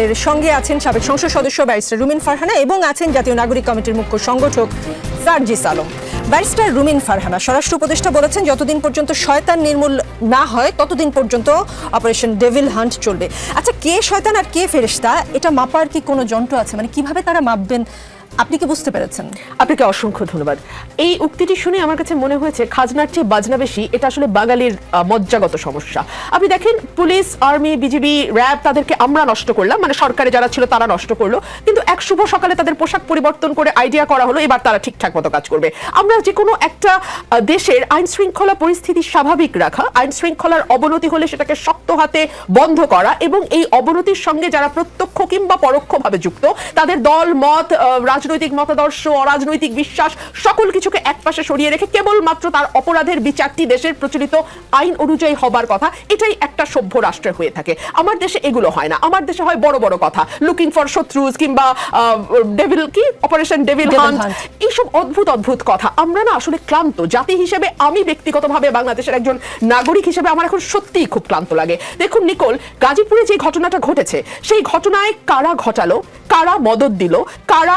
আমাদের সঙ্গে আছেন সাবেক সংসদ সদস্য ব্যারিস্টার রুমিন ফারহানা এবং আছেন জাতীয় নাগরিক কমিটির মুখ্য সংগঠক সার্জিস আলম। ব্যারিস্টার রুমিন ফারহানা, স্বরাষ্ট্র উপদেষ্টা বলেছেন, যতদিন পর্যন্ত শয়তান নির্মূল না হয়, ততদিন পর্যন্ত অপারেশন ডেভিল হান্ট চলবে। আচ্ছা কে শয়তান আর কে ফেরিস্তা এটা মাপার কি কোনো যন্ত্র আছে? মানে কীভাবে তারা মাপবেন? আপনি কি বুঝতে পেরেছেন? আপনাকে অসংখ্য ধন্যবাদ। এই উক্তিটি শুনে আমার কাছে মনে হয়েছে খাজনার চেয়ে বাজনা বেশি এটা আসলে বাঙালির মজ্জাগত সমস্যা। আপনি দেখেন পুলিশ আর্মি বিজিবি র্যাব তাদেরকে আমরা নষ্ট করলাম মানে সরকারে যারা ছিল তারা নষ্ট করল কিন্তু এক শুভ সকালে তাদের পোশাক পরিবর্তন করে আইডিয়া করা হলো এবার তারা ঠিকঠাক মতো কাজ করবে। আমরা যে কোনো একটা দেশের আইন শৃঙ্খলা পরিস্থিতি স্বাভাবিক রাখা আইন শৃঙ্খলার অবনতি হলে সেটাকে শক্ত হাতে বন্ধ করা এবং এই অবনতির সঙ্গে যারা প্রত্যক্ষ কিংবা পরোক্ষভাবে যুক্ত তাদের দল মত আহ, রাজনৈতিক মতাদর্শ অরাজনৈতিক বিশ্বাস সকল কিছুকে একপাশে সরিয়ে রেখে কেবলমাত্র তার অপরাধের বিচারটি দেশের প্রচলিত আইন অনুযায়ী হবার কথা এটাই একটা সভ্য রাষ্ট্রে হয়ে থাকে। আমার দেশে এগুলো হয় না। আমার দেশে হয় বড় বড় কথা। লুকিং ফর শত্রুজ কিংবা ডেভিল কি? অপারেশন ডেভিল হান্ট এইসব অদ্ভুত অদ্ভুত কথা। আমরা না আসলে ক্লান্ত। জাতি হিসেবে আমি ব্যক্তিগতভাবে বাংলাদেশের একজন নাগরিক হিসেবে আমার এখন সত্যিই খুব ক্লান্ত লাগে। দেখুন নিকোল গাজীপুরে যে ঘটনাটা ঘটেছে সেই ঘটনায় কারা ঘটালো? কারা মদত দিল? কারা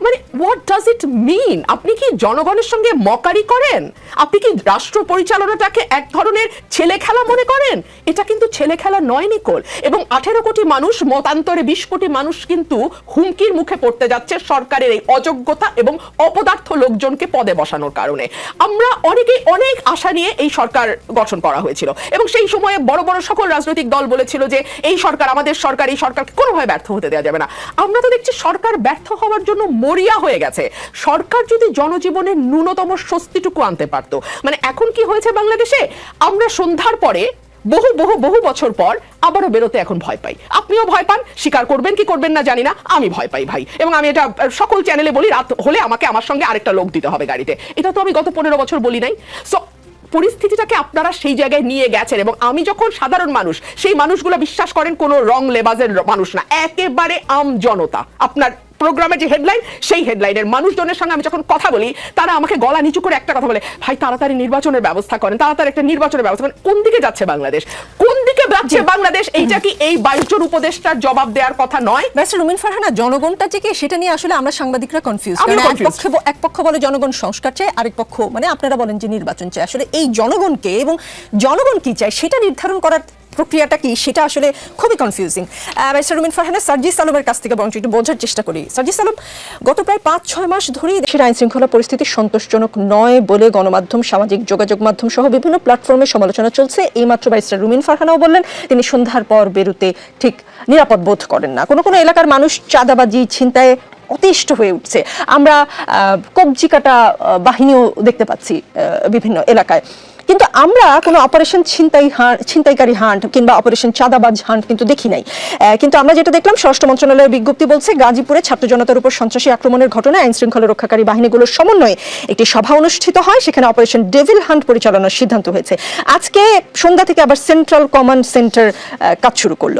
মানে হোয়াট ডাজ ইট মিন আপনি কি জনগণের সঙ্গে মকারি করেন? আপনি কি রাষ্ট্র পরিচালনাটাকে এক ধরনের ছেলে খেলা মনে করেন? এটা কিন্তু ছেলে খেলা নয়, নিকোল। এবং আঠেরো কোটি মানুষ, মতান্তরে বিশ কোটি মানুষ কিন্তু হুমকির মুখে পড়তে যাচ্ছে সরকারের এই অযোগ্যতা এবং অপদার্থ লোকজনকে পদে বসানোর কারণে। আমরা অনেকেই অনেক আশা নিয়ে এই সরকার গঠন করা হয়েছিল। এবং সেই সময়ে বড় বড় সকল রাজনৈতিক দল বলেছিল যে, এই সরকার, আমাদের সরকার, এই সরকারকে কোনোভাবে ব্যর্থ হতে দেওয়া যাবে না। আমরা তো দেখছি সরকার ব্যর্থ হওয়ার জন্য মরিয়া হয়ে গেছে। সরকার যদি জনজীবনের ন্যূনতম স্বস্তিটুকু আনতে পারত। মানে এখন কি হয়েছে বাংলাদেশে? আমরা সন্ধ্যার পরে বহু বহু বহু বছর পর আবারও বেরোতে এখন ভয় পাই। আপনিও ভয় পান, স্বীকার করবেন কি করবেন না জানি না, আমি ভয় পাই ভাই। এবং আমি এটা সকল চ্যানেলে বলি, রাত হলে আমাকে আমার সঙ্গে আরেকটা লোক দিতে হবে গাড়িতে। এটা তো আমি গত পনেরো বছর বলি নাই। সো পরিস্থিতিটাকে আপনারা সেই জায়গায় নিয়ে গেছেন এবং আমি যখন সাধারণ মানুষ, সেই মানুষগুলো বিশ্বাস করেন কোনো রং লেবাজের মানুষ না। একেবারে আম জনতা। আপনার প্রোগ্রামের যে হেডলাইন সেই হেডলাইনের মানুষজনের সঙ্গে আমি যখন কথা বলি, তারা আমাকে গলা নিচু করে একটা কথা বলে, ভাই, তাড়াতাড়ি নির্বাচনের ব্যবস্থা করেন, তাড়াতাড়ি একটা নির্বাচনের ব্যবস্থা করেন। কোন দিকে যাচ্ছে বাংলাদেশ? যাচ্ছে বাংলাদেশ এইটা কি এই বাইশজন উপদেষ্টার জবাব দেওয়ার কথা নয়? ব্যাস রুমিন ফারহানা জনগণটা যে কি সেটা নিয়ে আসলে আমরা সাংবাদিকরা কনফিউজ আমিও এক পক্ষে এক পক্ষ বলে জনগণ সংস্কার চায় আরেক পক্ষ মানে আপনারা বলেন যে নির্বাচন চায়। আসলে এই জনগণকে এবং জনগণ কি চায় সেটা নির্ধারণ করার প্রক্রিয়াটা কি? সেটা আসলে খুবই কনফিউজিং রুমিন ফারহানা, সার্জিস আলমের কাছ থেকে বরঞ্চ একটু বোঝার চেষ্টা করি। সার্জিস আলম, গত প্রায় পাঁচ ছয় মাস ধরেই দেশের আইন শৃঙ্খলা পরিস্থিতি সন্তোষজনক নয় বলে গণমাধ্যম, সামাজিক যোগাযোগ মাধ্যম সহ বিভিন্ন প্ল্যাটফর্মে সমালোচনা চলছে। এইমাত্র ব্যারিস্টার রুমিন ফারহানাও বললেন, তিনি সন্ধ্যার পর বেরোতে ঠিক নিরাপদ বোধ করেন না। কোনো কোনো এলাকার মানুষ চাঁদাবাজি ছিনতায় অতিষ্ঠ হয়ে উঠছে। আমরা কবজি কাটা বাহিনীও দেখতে পাচ্ছি বিভিন্ন এলাকায়। কিন্তু আমরা কোনো অপারেশন ছিনতাই ছিনতাইকারী হান্ট কিংবা অপারেশন চাঁদাবাজ হান্ট কিন্তু দেখি নাই। কিন্তু আমরা যেটা দেখলাম, স্বরাষ্ট্র মন্ত্রণালয়ের বিজ্ঞপ্তি বলছে, গাজীপুরে ছাত্র জনতার উপর সন্ত্রাসী আক্রমণের ঘটনায় আইন শৃঙ্খলা রক্ষাকারী বাহিনীগুলোর সমন্বয়ে একটি সভা অনুষ্ঠিত হয়, সেখানে অপারেশন ডেভিল হান্ট পরিচালনার সিদ্ধান্ত হয়েছে। আজকে সন্ধ্যা থেকে আবার সেন্ট্রাল কমান্ড সেন্টার কাজ শুরু করল।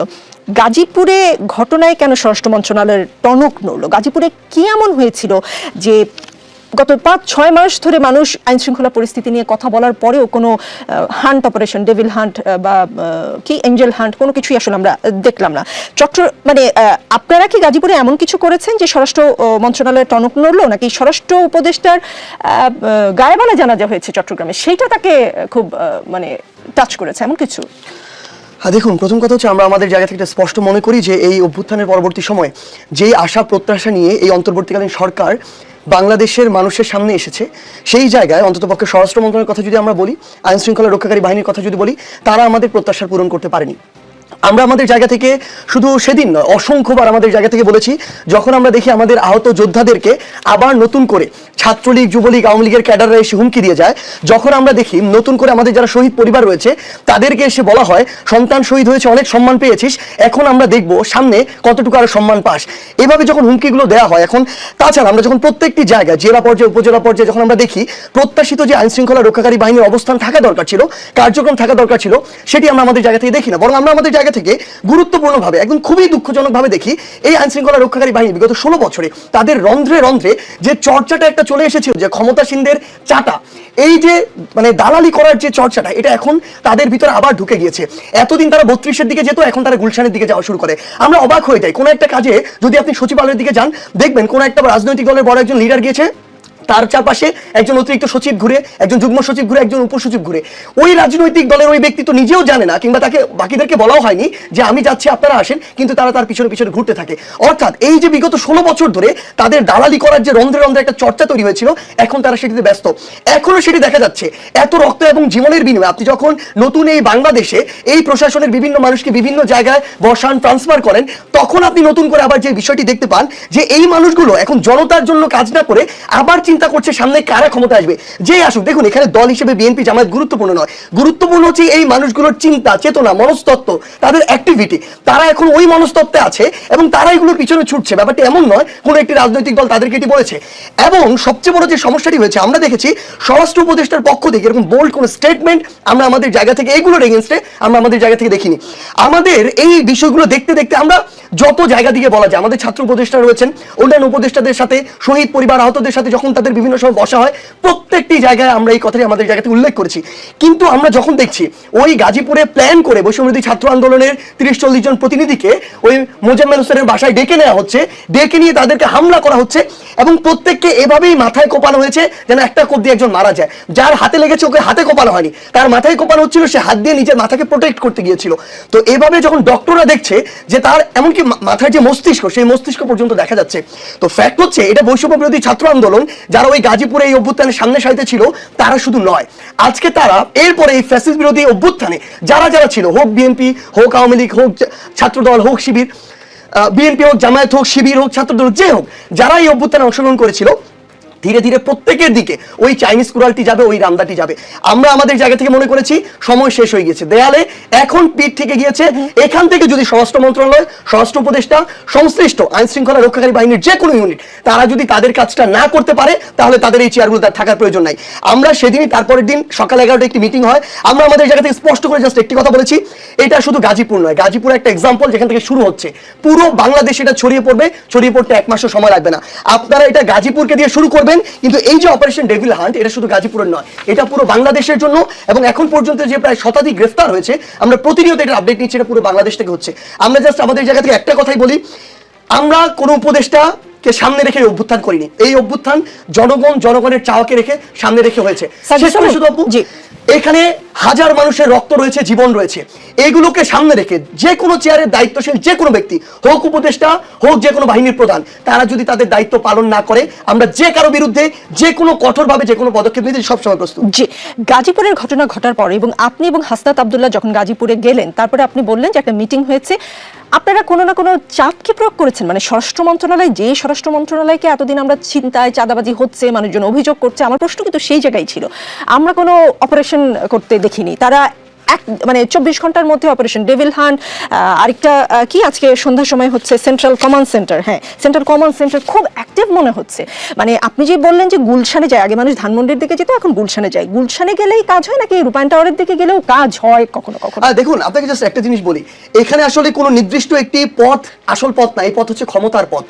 গাজীপুরে ঘটনায় কেন স্বরাষ্ট্র মন্ত্রণালয়ের টনক নড়ল? গাজীপুরে কি এমন হয়েছিল যে গত পাঁচ, ছয় মাস ধরে মানুষ আইন শৃঙ্খলা পরিস্থিতি নিয়ে কথা বলার পরেও কোনো হান্ট অপারেশন ডেভিল হান্ট বা কি এঞ্জেল হান্ট কোনো কিছুই আসলে আমরা দেখলাম না। চট্ট মানে আপনারা কি গাজীপুরে এমন কিছু করেছেন যে স্বরাষ্ট্র মন্ত্রণালয়ের টনক নড়লো নাকি স্বরাষ্ট্র উপদেষ্টার গায়েবালা জানাজা হয়েছে চট্টগ্রামে? সেইটা তাকে খুব মানে টাচ করেছে, এমন কিছু? হ্যাঁ দেখুন, প্রথম কথা হচ্ছে আমরা আমাদের জায়গা থেকে স্পষ্ট মনে করি যে এই অভ্যুত্থানের পরবর্তী সময়ে যেই আশা প্রত্যাশা নিয়ে এই অন্তর্বর্তীকালীন সরকার বাংলাদেশের মানুষের সামনে এসেছে। সেই জায়গায় অন্ততপক্ষে স্বরাষ্ট্র মন্ত্রণালয়ের কথা যদি আমরা বলি আইন শৃঙ্খলা রক্ষাকারী বাহিনীর কথা যদি বলি, তারা আমাদের প্রত্যাশা পূরণ করতে পারেনি। আমরা আমাদের জায়গা থেকে শুধু সেদিন নয়, অসংখ্যবার আমাদের জায়গা থেকে বলেছি, যখন আমরা দেখি আমাদের আহত যোদ্ধাদেরকে আবার নতুন করে ছাত্রলীগ, যুবলীগ, আওয়ামী লীগের ক্যাডাররা এসে হুমকি দিয়ে যায়, যখন আমরা দেখি নতুন করে আমাদের যারা শহীদ পরিবার রয়েছে, তাদেরকে এসে বলা হয়, সন্তান শহীদ হয়েছে, অনেক সম্মান পেয়েছিস, এখন আমরা দেখব সামনে কতটুকু আরও সম্মান পাস। এভাবে যখন হুমকিগুলো দেওয়া হয়, এখন তাছাড়া আমরা যখন প্রত্যেকটি জায়গায়, জেলা পর্যায়ে, উপজেলা পর্যায়ে যখন আমরা দেখি, প্রত্যাশিত যে আইন শৃঙ্খলা রক্ষাকারী বাহিনীর অবস্থান থাকা দরকার ছিল, কার্যক্রম থাকা দরকার ছিল, সেটি আমরা আমাদের জায়গা থেকে দেখি না, বরং আমরা আমাদের জায়গা থেকে গুরুত্বপূর্ণভাবে, একদম খুবই দুঃখজনকভাবে দেখি, এই আইন শৃঙ্খলা রক্ষাকারী বাহিনী বিগত ষোলো বছরে তাদের রন্ধ্রে রন্ধ্রে যে চর্চাটা একটা চলে এসেছিল, যে ক্ষমতাসীনদের চাটা, এই যে মানে দালালি করার যে চর্চাটা, এটা এখন তাদের ভিতরে আবার ঢুকে গিয়েছে। এতদিন তারা বত্রিশের দিকে যেত, এখন তারা গুলশানের দিকে যাওয়া শুরু করে। আমরা অবাক হয়ে যাই, কোনো একটা কাজে যদি আপনি সচিবালয়ের দিকে যান, দেখবেন কোনো একটা রাজনৈতিক দলের বড় একজন লিডার গিয়েছে তার চারপাশে একজন অতিরিক্ত সচিব ঘুরে, একজন যুগ্ম সচিব ঘুরে, একজন উপসচিব ঘুরে। ওই রাজনৈতিক দলের ওই ব্যক্তি তো নিজেও জানে না, কিংবা তাকে বাকিদেরকে বলাও হয়নি যে আমি যাচ্ছি, আপনারা আসেন, কিন্তু তারা তার পিছনে পিছনে ঘুরতে থাকে। অর্থাৎ এই যে বিগত ষোলো বছর ধরে তাদের দালালি করার যে রন্ধ্রে রন্ধ্রে একটা চর্চা তৈরি হয়েছিল, এখন তারা সেটিতে ব্যস্ত। এখনও সেটি দেখা যাচ্ছে। এত রক্ত এবং জীবনের বিনিময়ে আপনি যখন নতুন এই বাংলাদেশে এই প্রশাসনের বিভিন্ন মানুষকে বিভিন্ন জায়গায় বসান ট্রান্সফার করেন, তখন আপনি নতুন করে আবার যে বিষয়টি দেখতে পান যে এই মানুষগুলো এখন জনতার জন্য কাজ না করে আবার চিন্তা করছে সামনে কারা ক্ষমতা আসবে? যে আসুক, দেখুন, এখানে দল হিসেবে বিএনপি জামায়াত গুরুত্বপূর্ণ নয়। গুরুত্বপূর্ণ হচ্ছে এই মানুষগুলোর চিন্তা, চেতনা, মনস্তত্ত্ব, তাদের অ্যাক্টিভিটি তারা এখন ওই মনস্তত্ত্বে আছে এবং তারা এগুলোর পিছনে ছুটছে। ব্যাপারটা এমন নয়, কোনো একটি রাজনৈতিক দল তাদেরকে এটি বলেছে। এবং সবচেয়ে বড় যে সমস্যাটি হয়েছে, আমরা দেখেছি স্বরাষ্ট্র উপদেষ্টার পক্ষ থেকে এরকম বোল্ড কোনো স্টেটমেন্ট আমরা আমাদের জায়গা থেকে এইগুলোর এগেনস্টে আমরা আমাদের জায়গা থেকে দেখিনি। আমাদের এই বিষয়গুলো দেখতে দেখতে আমরা যত জায়গা দিয়ে বলা যায়, আমাদের ছাত্র উপদেষ্টা রয়েছেন, অন্যান্য উপদেষ্টাদের সাথে, শহীদ পরিবার আহতদের সাথে যখন তাদের বিভিন্ন সময় বসা হয়। প্রত্যেকটি জায়গায় আমরা এই কথাটি আমাদের জায়গা থেকে উল্লেখ করেছি। কিন্তু আমরা যখন দেখছি, ওই গাজীপুরে প্ল্যান করে বৈষম্যবিরোধী ছাত্র আন্দোলনের তিরিশ, চল্লিশ জন প্রতিনিধিকে ওই মোজাম্মেল হোসেনের বাসায় ডেকে নেওয়া হচ্ছে, ডেকে নিয়ে তাদেরকে হামলা করা হচ্ছে এবং প্রত্যেককে এভাবেই মাথায় কোপানো হয়েছে যেন একটা কোপ দিয়ে একজন মারা যায়। যার হাতে লেগেছে ওকে হাতে কোপানো হয়নি। তার মাথায় কোপানো হচ্ছিল, সে হাত দিয়ে নিজের মাথাকে প্রোটেক্ট করতে গিয়েছিল। তো এভাবে যখন ডক্টররা দেখছে যে তার এমনকি মাথায় যে মস্তিষ্ক, সেই মস্তিষ্ক পর্যন্ত দেখা যাচ্ছে। তো ফ্যাক্ট হচ্ছে, এটা বৈষম্য বিরোধী ছাত্র আন্দোলন, যারা ওই গাজীপুরে এই অভ্যুত্থানের সামনে সারিতে ছিল, তারা শুধু নয়। আজকে তারা এরপরে এই ফ্যাসিস বিরোধী অভ্যুত্থানে যারা যারা ছিল, হোক বিএনপি হোক আওয়ামী লীগ, হোক ছাত্রদল, হোক শিবির বিএনপি হোক জামায়াত হোক, শিবির হোক, ছাত্রদল, যে হোক, যারা এই অভ্যুত্থানে অংশগ্রহণ করেছিল ধীরে ধীরে প্রত্যেকের দিকে ওই চাইনিজ কুড়ালটি যাবে, ওই রামদাটি যাবে। আমরা আমাদের জায়গা থেকে মনে করেছি সময় শেষ হয়ে গেছে। দেয়ালে এখন পিঠ থেকে গিয়েছে। এখান থেকে যদি স্বরাষ্ট্র মন্ত্রণালয়, স্বরাষ্ট্র উপদেষ্টা, সংশ্লিষ্ট আইন শৃঙ্খলা রক্ষাকারী বাহিনীর যে কোনো ইউনিট তারা যদি তাদের কাজটা না করতে পারে, তাহলে তাদের এই চেয়ারগুলো তার থাকার প্রয়োজন নাই। আমরা সেদিনই, তারপরের দিন সকাল এগারোটা একটি মিটিং হয়। আমরা আমাদের জায়গা থেকে স্পষ্ট করে জাস্ট একটি কথা বলেছি। এটা শুধু গাজীপুর নয়। গাজীপুর একটা এক্সাম্পল যেখান থেকে শুরু হচ্ছে। পুরো বাংলাদেশ এটা ছড়িয়ে পড়বে। ছড়িয়ে পড়তে এক মাসও সময় লাগবে না। আপনারা এটা গাজীপুরকে দিয়ে শুরু করবেন। কিন্তু এই যে অপারেশন ডেভিল হান্ট এটা শুধু গাজীপুরের নয় এটা পুরো বাংলাদেশের জন্য এবং এখন পর্যন্ত যে প্রায় শতাধিক গ্রেফতার হয়েছে আমরা প্রতিনিয়ত এটা আপডেট নিচ্ছি এটা পুরো বাংলাদেশ থেকে হচ্ছে। আমরা জাস্ট আমাদের জায়গা থেকে একটা কথাই বলি আমরা কোনো উপদেষ্টা কে সামনে রেখে অভ্যুত্থান করিনি। এই অভ্যুত্থান জনগণ জনগণের চাওয়াকে রেখে সামনে রেখে হয়েছে। শুধু জি। এখানে হাজার মানুষের রক্ত রয়েছে, জীবন রয়েছে। এগুলোকে সামনে রেখে যে কোনো চেয়ারের দায়িত্বশীল যে কোনো ব্যক্তি, হোক উপদেষ্টা, হোক যে কোনো বাহিনীর প্রধান, তারা যদি তাদের দায়িত্ব পালন না করে, আমরা যে কারও বিরুদ্ধে যে কোনো কঠোরভাবে যে কোনো পদক্ষেপ নিতে সবসময় প্রস্তুত। জি, গাজীপুরের ঘটনা ঘটার পরে এবং আপনি এবং হাসনাত আবদুল্লাহ যখন গাজীপুরে গেলেন, তারপরে আপনি বললেন যে একটা মিটিং হয়েছে, আপনারা কোনো না কোনো চাপ কি প্রয়োগ করেছেন? মানে স্বরাষ্ট্র মন্ত্রণালয়, যে স্বরাষ্ট্র মন্ত্রণালয়কে এতদিন আমরা চিন্তায় চাঁদাবাজি হচ্ছে, মানুষজন অভিযোগ করছে, আমার প্রশ্ন কিন্তু সেই জায়গায় ছিল। আমরা কোনো অপারেশন করতে দেখিনি। তারা এক মানে চব্বিশ ঘণ্টার মধ্যে অপারেশন ডেভিল হান্ট আরেকটা কি আজকে সন্ধ্যার সময় হচ্ছে সেন্ট্রাল কমান্ড সেন্টার হ্যাঁ সেন্ট্রাল কমান্ড সেন্টার খুব অ্যাক্টিভ মনে হচ্ছে। মানে আপনি যে বললেন যে গুলশানে যায়, আগে মানুষ ধানমন্ডির দিকে যেত, এখন গুলশানে যায়। গুলশানে গেলেই কাজ হয় নাকি রূপায়ণ টাওয়ারের দিকে গেলেও কাজ হয় কখনো কখনো? দেখুন, আপনাকে জাস্ট একটা জিনিস বলি। এখানে আসলে কোনো নির্দিষ্ট একটি পথ, আসল পথ না, এই পথ হচ্ছে ক্ষমতার পথ।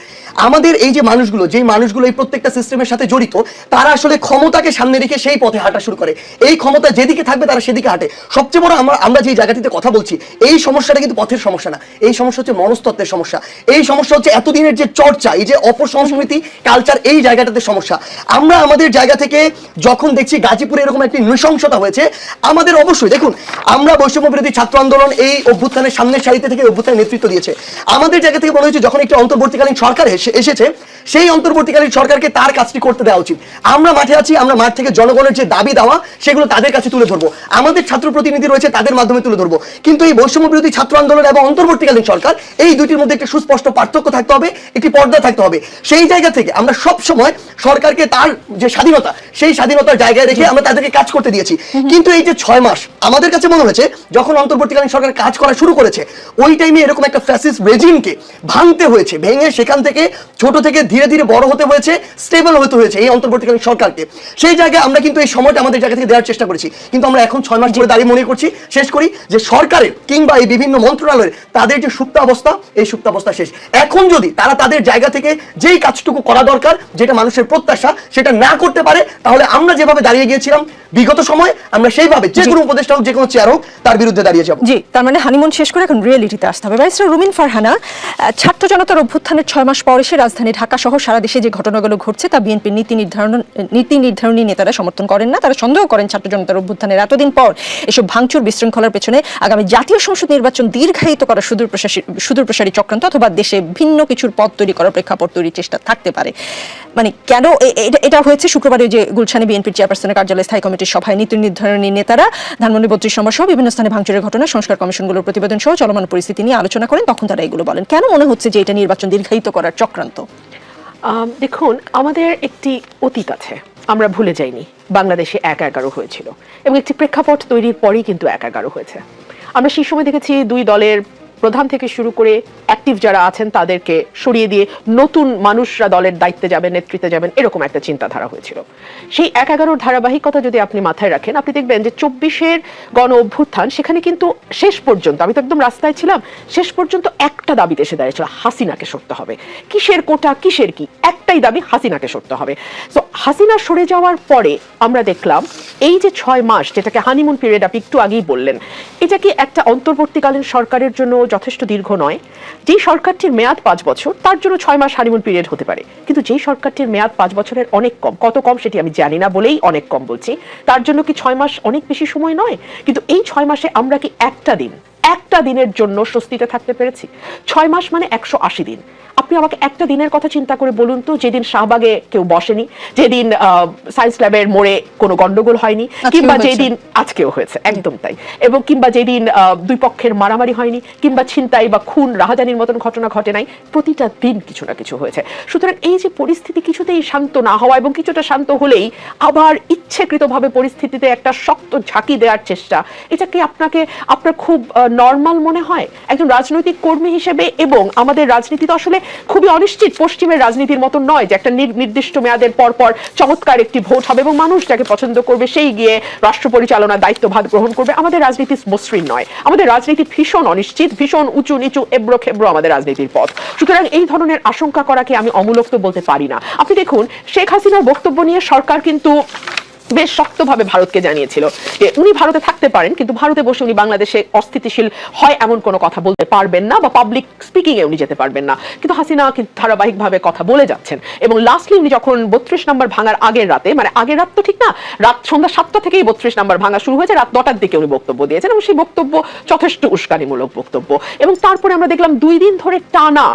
আমাদের এই যে মানুষগুলো, যেই মানুষগুলো এই প্রত্যেকটা সিস্টেমের সাথে জড়িত, তারা আসলে ক্ষমতাকে সামনে রেখে সেই পথে হাঁটা শুরু করে। এই ক্ষমতা যেদিকে থাকবে তারা সেদিকে হাঁটে। সবচেয়ে বড় আমরা আমরা যে জায়গাটিতে কথা বলছি, এই সমস্যাটা কিন্তু পথের সমস্যা না। এই সমস্যা হচ্ছে মনস্তত্ত্বের সমস্যা। এই সমস্যা হচ্ছে এতদিনের যে চর্চা, এই যে অপসংস্কৃতি কালচার এই জায়গাটাতে সমস্যা। আমরা আমাদের জায়গা থেকে যখন দেখছি গাজীপুরে এরকম একটি নৃশংসতা হয়েছে, আমাদের অবশ্যই, দেখুন, আমরা বৈষম্য বিরোধী ছাত্র আন্দোলন এই অভ্যুত্থানের সামনের সারিতে থেকে অভ্যুত্থানের নেতৃত্ব দিয়েছে। আমাদের জায়গা থেকে মনে হয়েছে যখন একটি অন্তর্বর্তীকালীন সরকার এসে- এসেছে সেই অন্তর্বর্তীকালীন সরকারকে তার কাজটি করতে দেওয়া উচিত। আমরা মাঠে আছি, আমরা মাঠ থেকে জনগণের যে দাবি দেওয়া, সেগুলো তাদের কাছে তুলে ধরবো। আমাদের ছাত্র প্রতিনিধি রয়েছে, তাদের মাধ্যমে তুলে ধরবো। কিন্তু এই বৈষম্য বিরোধী ছাত্র আন্দোলন এবং অন্তর্বর্তীকালীন সরকার, এই দুইটির মধ্যে একটি সুস্পষ্ট পার্থক্য থাকতে হবে, একটি পর্দা থাকতে হবে। সেই জায়গা থেকে আমরা সব সময় সরকারকে তার যে স্বাধীনতা, সেই স্বাধীনতার জায়গায় রেখে আমরা তাদেরকে কাজ করতে দিয়েছি। কিন্তু এই যে ছয় মাস, আমাদের কাছে মনে হয়েছে, যখন অন্তর্বর্তীকালীন সরকার কাজ করা শুরু করেছে, ওই টাইমে এরকম একটা ফ্যাসিস্ট রেজিমকে ভাঙতে হয়েছে, ভেঙে সেখান থেকে ছোট থেকে ধীরে ধীরে বড় হতে হয়েছে স্টেবল হতে হয়েছে এই অন্তর্বর্তীকালীন সরকারকে। সেই জায়গায় আমরা কিন্তু এই সময়টা আমাদের জায়গা থেকে দেওয়ার চেষ্টা করেছি। কিন্তু আমরা এখন ছয় মাস ধরে দাঁড়িয়ে মনে করছি, শেষ করি যে সরকারের কিংবা এই বিভিন্ন মন্ত্রণালয়ের তাদের যে সুপ্ত অবস্থা, এই সুপ্ত অবস্থা শেষ। এখন যদি তারা তাদের জায়গা থেকে যেই কাজটুকু করা দরকার, যেটা মানুষের প্রত্যাশা, সেটা না করতে পারে, তাহলে আমরা যেভাবে দাঁড়িয়ে গিয়েছিলাম বিগত সময় আমরা সেইভাবে যে কোনো উপদেষ্টা হোক যে কোনো চেয়ার হোক তার বিরুদ্ধে দাঁড়িয়ে যাব। জি তার মানে হানিমুন শেষ করে এখন রিয়েলিটিতে আসতে হবে। ব্যারিস্টার রুমিন ফারহানা ছাত্র জনতার অভ্যুত্থানের ছয় মাস পর এসে রাজধানী ঢাকা সহ সারা দেশে যে ঘটনাগুলো ঘটছে তা বিএনপির নীতি নির্ধারণ নীতি নির্ধারণী নেতারা সমর্থন করেন না। তারা সন্দেহ করেন ছাত্র জনতার অভ্যুত্থানের এতদিন পর এসব ভাঙচুর বিশৃঙ্খলার পেছনে আগামী জাতীয় সংসদ নির্বাচন দীর্ঘায়িত করা সুদূর প্রসারী সুদূর প্রসারী চক্রান্ত অথবা দেশে ভিন্ন কিছুর পথ তৈরি করার প্রেক্ষাপট তৈরির চেষ্টা থাকতে পারে। মানে কেন এটা- এটা হয়েছে শুক্রবার যে গুলশানে বিএনপির চেয়ারপারসনের কার্যালয় স্থায়ী কমিটির সভায় নীতি নির্ধারণী নেতারা, ধানমন্ডি বত্রিশ নম্বর সহ বিভিন্ন স্থানে ভাঙচুরের ঘটনা, সংস্কার কমিশনগুলোর প্রতিবেদন সহ চলমান পরিস্থিতি নিয়ে আলোচনা করেন, তখন তারা এগুলো বলেন। কেন মনে হচ্ছে যে এটা নির্বাচন দীর্ঘায়িত করার চক্রান্ত? দেখুন, আমাদের একটি অতীত আছে, আমরা ভুলে যাইনি। বাংলাদেশে এক এগারো হয়েছিল এবং একটি প্রেক্ষাপট তৈরির পরেই কিন্তু এক এগারো হয়েছে। আমরা সেই সময় দেখেছি দুই দলের প্রধান থেকে শুরু করে অ্যাক্টিভ যারা আছেন তাদেরকে সরিয়ে দিয়ে নতুন মানুষরা দলের দায়িত্বে যাবেন, নেতৃত্বে যাবেন, এরকম একটা চিন্তাধারা হয়েছিল। সেই এক এগারোর ধারাবাহিকতা যদি আপনি মাথায় রাখেন, আপনি দেখবেন যে চব্বিশের গণ অভ্যুত্থান সেখানে কিন্তু শেষ পর্যন্ত, আমি তো একদম রাস্তায় ছিলাম, শেষ পর্যন্ত একটা দাবিতে এসে দাঁড়িয়েছিল, হাসিনাকে সরতে হবে। কিসের কোটা, কিসের কি? একটাই দাবি, হাসিনাকে সরতে হবে। তো হাসিনা সরে যাওয়ার পরে আমরা দেখলাম, এই যে ছয় মাস, যেটাকে হানিমুন পিরিয়ড আপনি একটু আগেই বললেন, এটা কি একটা অন্তর্বর্তীকালীন সরকারের জন্য যথেষ্ট দীর্ঘ নয়। যে সরকারটির মেয়াদ পাঁচ বছর, তার জন্য ছয় মাস হানিমুন পিরিয়ড হতে পারে। কিন্তু যে সরকারটির মেয়াদ পাঁচ বছরের অনেক কম, কত কম সেটি আমি জানি না বলেই অনেক কম বলছি। তার জন্য কি ছয় মাস অনেক বেশি সময় নয়? কিন্তু এই ছয় মাসে আমরা কি একটা দিন একটা দিনের জন্য স্বস্তিতে থাকতে পেরেছি। ছয় মাস মানে একশো আশি দিন। আপনি আমাকে একটা দিনের কথা চিন্তা করে বলুন তো যেদিন শাহবাগে কেউ বসেনি যেদিন সায়েন্স ল্যাবের মোড়ে কোনো গন্ডগোল হয়নি কিংবা যেদিন আজকেও হয়েছে একদম তাই। এবং কিংবা যেদিন দুই পক্ষের মারামারি হয়নি কিংবা ছিনতাই বা খুন রাহাজানির মতন ঘটনা ঘটে নাই প্রতিটা দিন কিছু না কিছু হয়েছে। সুতরাং এই যে পরিস্থিতি কিছুতেই শান্ত না হওয়া এবং কিছুটা শান্ত হলেই আবার ইচ্ছেকৃতভাবে পরিস্থিতিতে একটা শক্ত ঝাঁকি দেওয়ার চেষ্টা এটা কি আপনাকে আপনার খুব নর্মাল মনে হয়? একজন রাজনৈতিক কর্মী হিসেবে এবং আমাদের রাজনীতি তো আসলে খুবই অনিশ্চিত। পশ্চিমের রাজনীতির মতন নয় যে একটা নির্দিষ্ট মেয়াদের পর পর চমৎকার একটি ভোট হবে এবং মানুষ যাকে পছন্দ করবে সেই গিয়ে রাষ্ট্র পরিচালনার দায়িত্বভার গ্রহণ করবে। আমাদের রাজনীতি মসৃণ নয়। আমাদের রাজনীতি ভীষণ অনিশ্চিত, ভীষণ উঁচু নিচু, এবড়ো খেবড়ো আমাদের রাজনীতির পথ। সুতরাং এই ধরনের আশঙ্কা করাকে আমি অমূলক তো বলতে পারি না। আপনি দেখুন, শেখ হাসিনার বক্তব্য নিয়ে সরকার কিন্তু বেশ শক্তভাবে ভারতকে জানিয়েছিল যে উনি ভারতে থাকতে পারেন, কিন্তু ভারতে বসে উনি বাংলাদেশে অস্থিতিশীল হয় এমন কোনো কথা বলতে পারবেন না বা পাবলিক স্পিকিং এ উনি যেতে পারবেন না। কিন্তু হাসিনা কিন্তু ধারাবাহিকভাবে কথা বলে যাচ্ছেন। এবং লাস্টলি উনি যখন বত্রিশ নম্বর ভাঙার আগের রাতে মানে আগের রাত তো ঠিক না, রাত সন্ধ্যা সাতটা থেকেই বত্রিশ নম্বর ভাঙা শুরু হয়েছে, রাত নটার দিকে উনি বক্তব্য দিয়েছেন এবং সেই বক্তব্য যথেষ্ট উস্কানিমূলক বক্তব্য। এবং তারপরে আমরা দেখলাম দুই দিন ধরে টানা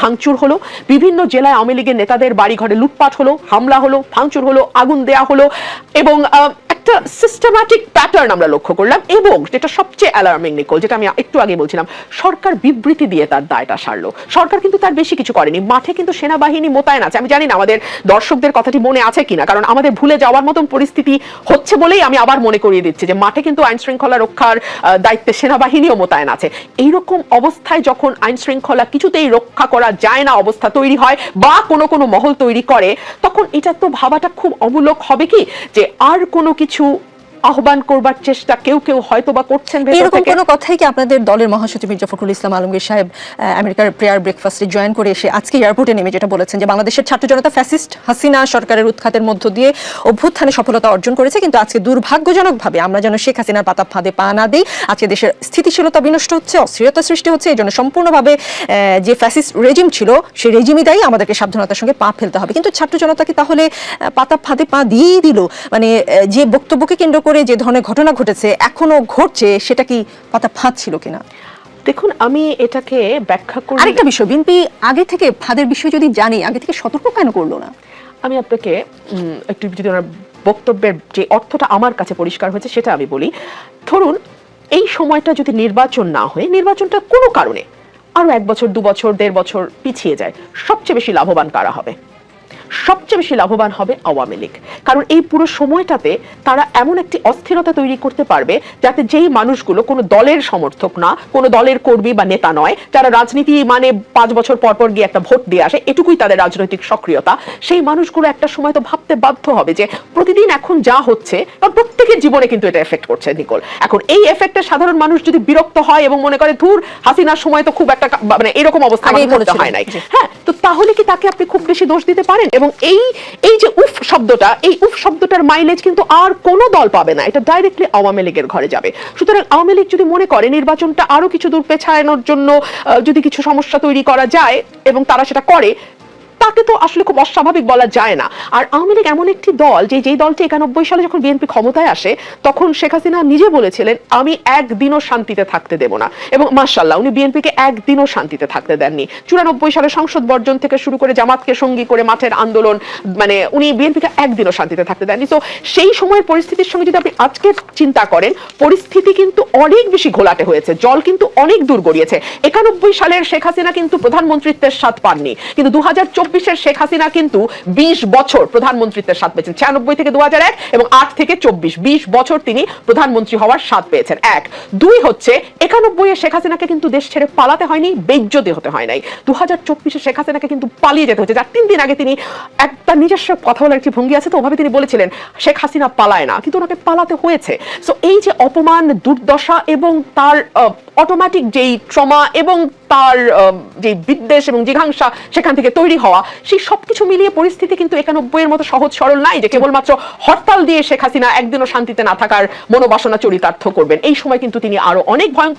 ভাঙচুর হলো। বিভিন্ন জেলায় আওয়ামী লীগের নেতাদের বাড়িঘরে লুটপাট হলো, হামলা হলো, ভাঙচুর হলো, আগুন দেয়া হলো এবং একটা সিস্টেম্যাটিক প্যাটার্ন আমরা লক্ষ্য করলাম এবং যেটা সবচেয়ে অ্যালার্মিং নিকল যেটা আমি একটু আগে বলছিলাম, সরকার বিবৃতি দিয়ে তার দায়টা সারলো। সরকার কিন্তু তার বেশি কিছু করেনি। মাঠে কিন্তু সেনাবাহিনী মোতায়েন আছে। আমি জানি না আমাদের দর্শকদের কথাটি মনে আছে কিনা, কারণ আমাদের ভুলে যাওয়ার মতন পরিস্থিতি হচ্ছে বলেই আমি আবার মনে করিয়ে দিচ্ছি যে মাঠে কিন্তু আইন শৃঙ্খলা রক্ষার দায়িত্বে সেনাবাহিনীও মোতায়েন আছে। এইরকম অবস্থায় যখন আইন শৃঙ্খলা কিছুতেই রক্ষা করা যায় না, অবস্থা তৈরি হয় বা কোনো কোনো মহল তৈরি করে, তখন এটা তো ভাবাটা খুব অমূলক হবে কি? যে আর কোনো কিছু chú আহ্বান করবার চেষ্টা কেউ কেউ হয়তো বা করছেন এরকম কোনো কথাই কি আপনাদের দলের মহাসচিব মির্জা ফখরুল ইসলাম আলমগীর সাহেব আমেরিকার প্রেয়ার ব্রেকফাস্টে জয়েন করে এসে আজকে এয়ারপোর্টে নেমে যেটা বলেছেন যে বাংলাদেশের ছাত্র জনতা ফ্যাসিস্ট হাসিনা সরকারের উৎখাতের মধ্য দিয়ে অভ্যুত্থানে সফলতা অর্জন করেছে কিন্তু আজকে দুর্ভাগ্যজনকভাবে আমরা যেন শেখ হাসিনার পাতা ফাঁদে পা না দিই আজকে দেশের স্থিতিশীলতা বিনষ্ট হচ্ছে অস্থিরতা সৃষ্টি হচ্ছে এই জন্য সম্পূর্ণভাবে যে ফ্যাসিস্ট রেজিম ছিল সেই রেজিমই দায়ী আমাদেরকে সাবধানতার সঙ্গে পা ফেলতে হবে। কিন্তু ছাত্র জনতাকে তাহলে পাতা ফাঁদে পা দিয়েই দিল। মানে যে বক্তব্যকে কেন্দ্র করে যে ধরনের ঘটনা ঘটেছে এখনও ঘটছে সেটা কি পাতা ফাঁদ ছিল কিনা? দেখুন আমি এটাকে ব্যাখ্যা করি আরেকটা বিষয় বিএনপি আগে থেকে ফাঁদের বিষয় যদি জানি আগে থেকে সতর্ক কেন করল না? আমি আপনাকে একটু যদি ওনার বক্তব্যের যে অর্থটা আমার কাছে পরিষ্কার হয়েছে সেটা আমি বলি। ধরুন এই সময়টা যদি নির্বাচন না হয়ে নির্বাচনটা কোনো কারণে আরও এক বছর দু বছর দেড় বছর পিছিয়ে যায় সবচেয়ে বেশি লাভবান কারা হবে? সবচেয়ে বেশি লাভবান হবে আওয়ামী লীগ। কারণ এই পুরো সময়টাতে তারা এমন একটি অস্থিরতা তৈরি করতে পারবে যাতে যেই মানুষগুলো কোনো দলের সমর্থক না কোনো দলের কর্মী বা নেতা নয় যারা রাজনীতি মানে পাঁচ বছর পর পর গিয়ে একটা ভোট দিয়ে আসে এটুকুই তাদের রাজনৈতিক সক্রিয়তা। সেই মানুষগুলো একটা সময় তো ভাবতে বাধ্য হবে যে প্রতিদিন এখন যা হচ্ছে কারণ প্রত্যেকের জীবনে কিন্তু এটা এফেক্ট করছে নিকোল। এখন এই এফেক্টে সাধারণ মানুষ যদি বিরক্ত হয় এবং মনে করে ধুর হাসিনার সময় তো খুব একটা মানে এরকম অবস্থা হয় নাই। হ্যাঁ তো তাহলে কি তাকে আপনি খুব বেশি দোষ দিতে পারেন? এবং এই এই যে উফ শব্দটা, এই উফ শব্দটার মাইলেজ কিন্তু আর কোনো দল পাবে না। এটা ডাইরেক্টলি আওয়ামী লীগের ঘরে যাবে। সুতরাং আওয়ামী লীগ যদি মনে করে নির্বাচনটা আরও কিছু দূর পেছানোর জন্য যদি কিছু সমস্যা তৈরি করা যায় এবং তারা সেটা করে তাকে তো আসলে খুব অস্বাভাবিক বলা যায় না। আর আওয়ামী লীগ এমন একটি দল যে, যেই দলটি একানব্বই সালে যখন বিএনপি ক্ষমতায় আসে, তখন শেখ হাসিনা নিজে বলেছিলেন, আমি একদিনও শান্তিতে থাকতে দেব না। এবং মার্শাল্লাহ উনি বিএনপিকে একদিনও শান্তিতে থাকতে দেননি। চুরানব্বই সালে সংসদ বর্জন থেকে শুরু করে জামাতকে সঙ্গী করে মাঠের আন্দোলন মানে উনি বিএনপিকে একদিনও শান্তিতে থাকতে দেননি। তো সেই সময়ের পরিস্থিতির সঙ্গে যদি আপনি আজকে চিন্তা করেন, পরিস্থিতি কিন্তু অনেক বেশি ঘোলাটে হয়েছে, জল কিন্তু অনেক দূর গড়িয়েছে। একানব্বই সালের শেখ হাসিনা কিন্তু প্রধানমন্ত্রিত্বের স্বাদ পাননি। কিন্তু দু হাজার চব্বিশের শেখ হাসিনা কিন্তু বিশ বছর প্রধানমন্ত্রিত্বের স্বাদ পেয়েছেন। ছিয়ানব্বই থেকে দু এবং আট থেকে চব্বিশ। বিশ বছর তিনি প্রধানমন্ত্রী হওয়ার স্বাদ পেয়েছেন। এক। দুই হচ্ছে, একানব্বই এ শেখ হাসিনাকে কিন্তু দেশ ছেড়ে পালাতে হয়নি, বেজ্জতি হতে হয় নাই। দু হাজার চব্বিশে শেখ হাসিনাকে কিন্তু পালিয়ে যেতে হচ্ছে যার তিন দিন আগে তিনি একটা নিজস্ব কথা বলার একটি ভঙ্গি আছে, তো ওভাবে তিনি বলেছিলেন, শেখ হাসিনা পালায় না। কিন্তু ওনাকে পালাতে হয়েছে। সো এই যে অপমান, দুর্দশা এবং তার অটোমেটিক যেই ট্রমা এবং তার যে বিদ্বেষ এবং জিঘাংসা সেখান থেকে তৈরি হওয়া, সেই সবকিছু মিলিয়ে পরিস্থিতি কিন্তু একানব্বই এর মতো সহজ সরল নাই যে কেবলমাত্র হরতাল দিয়ে শেখ হাসিনা একদিনও শান্তিতে না থাকার মনোবাসনা চরিতার্থ করবেন। এই সময় কিন্তু তিনি আরও অনেক ভয়ঙ্কর